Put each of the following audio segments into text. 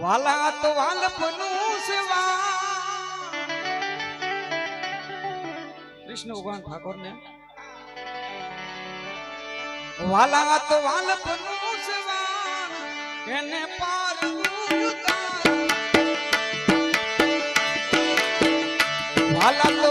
વાલા તો વાલપનું સેવા. કૃષ્ણ ભગવાન ઠાકોર ને વાલા તો વાલપનું સેવા. એને ઉતાર. વાલા તો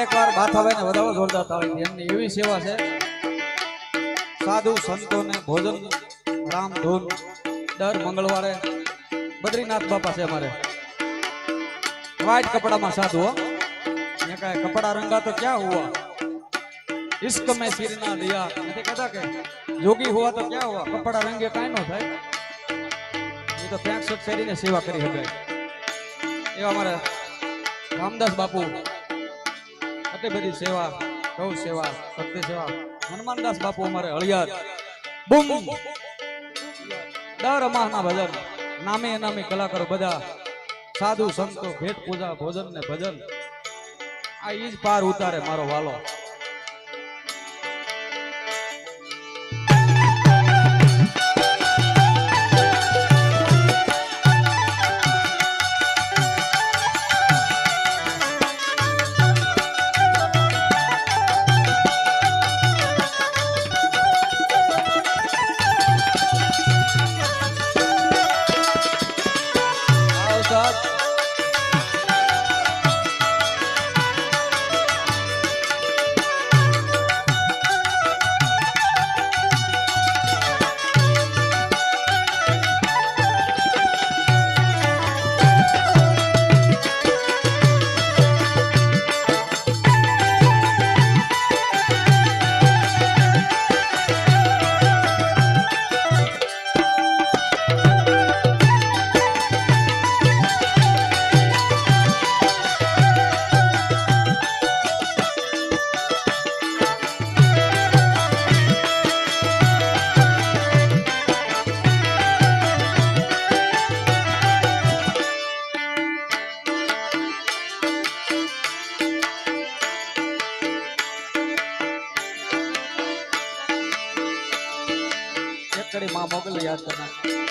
एक बार भाथा भाई बताओ जोरदार थी सेवा से साधु संतो ने भोजन राम धूम दर मंगलवार बद्रीनाथ बापा से अरे व्हाइट कपड़ा में साधु कपड़ा रंगा तो क्या हुआ इश्क में सिर ना लिया कहता के योगी हुआ तो क्या हुआ कपड़ा रंगे का ना थे ये तो पैंट सेवा करी हमारे रामदास बापू આટલી બધી સેવા, ગૌ સેવા, ભક્તિ સેવા. હનુમાનદાસ બાપુ અમારે હળિયાર બૂમ. દર માહના ભજન, નામે નામે કલાકારો બધા, સાધુ સંતો, ભેટ પૂજા, ભોજન ને ભજન. આ ઈજ પાર ઉતારે મારો વાલો. કડી માં મોકલી યાદ કરના